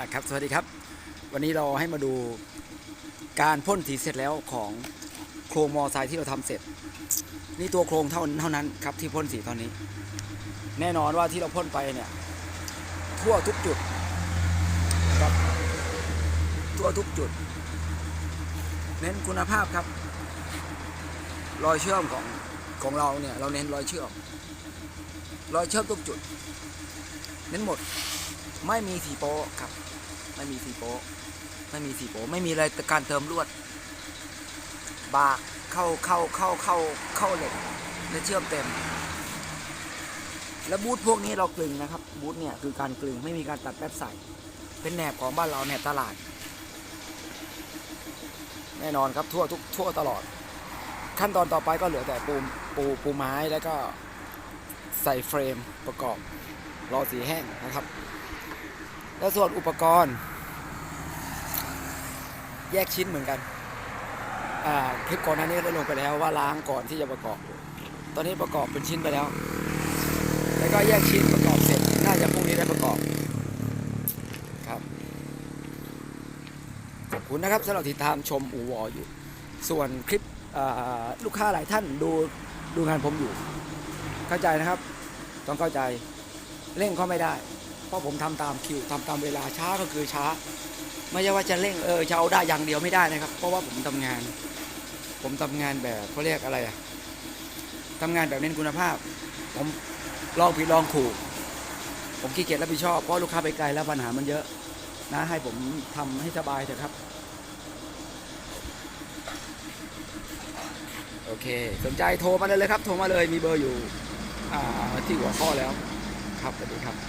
อะครับสวัสดีครับ วันนี้เราให้มาดูการพ่นสีเสร็จแล้วของโครงมอไซค์ที่เราทำเสร็จ นี่ตัวโครงเท่าเท่านั้นครับที่พ่นสีตอนนี้ แน่นอนว่าที่เราพ่นไปเนี่ยทั่วทุกจุดครับทั่วทุกจุด เน้นคุณภาพครับ รอยเชื่อมของของเราเนี่ยเราเน้นรอยเชื่อม รอยเชื่อมทุกจุด เน้นหมด ไม่มีสีโป๊ะครับ ไม่มีสีโป๊ะไม่มีสีโป๊ะไม่มีอะไรแต่การเติมลวด บากเข้าเข้าเข้าเข้าเข้าเหล็กและเชื่อมเต็ม แล้วบูธพวกนี้เรากลึงนะครับ บูธเนี่ยคือการกลึงไม่มีการตัดแป๊บใส่ เป็นแหนบของบ้านเราแหนบตลาด แน่นอนครับทั่วทุกทั่วตลอด ขั้นตอนต่อไปก็เหลือแต่ปูปูปูไม้แล้วก็ใส่เฟรมประกอบ รอสีแห้งนะครับ แล้วส่วนอุปกรณ์ แยกชิ้นเหมือนกันคลิปก่อนหน้านี้ได้ลงไปแล้วว่าล้างก่อนที่จะประกอบ ตอนนี้ประกอบเป็นชิ้นไปแล้ว แล้วก็แยกชิ้นประกอบเสร็จน่าจะพรุ่งนี้ได้ประกอบครับขอบคุณนะครับสำหรับติดตามชมอูวออยู่ ส่วนคลิปลูกค้าหลายท่านดูดูงานผมอยู่ เข้าใจนะครับ ต้องเข้าใจ เร่งก็ไม่ได้ เพราะผมทำตามคิวทำตามเวลาช้าก็คือช้า ไม่ใช่ว่าจะเร่งเออจะเอาได้อย่างเดียวไม่ได้นะครับ เพราะว่าผมทำงาน ผมทำงานแบบเขาเรียกอะไรอะทำงานแบบเน้นคุณภาพ ผมลองผิดลองถูกผมขี้เกียจรับผิดชอบเพราะลูกค้าไปไกลแล้วปัญหามันเยอะนะให้ผมทำให้สบายเถอะครับ โอเค สนใจโทรมาเลยเลยครับ โทรมาเลยมีเบอร์อยู่ที่หัวข้อแล้ว ครับสวัสดีครับ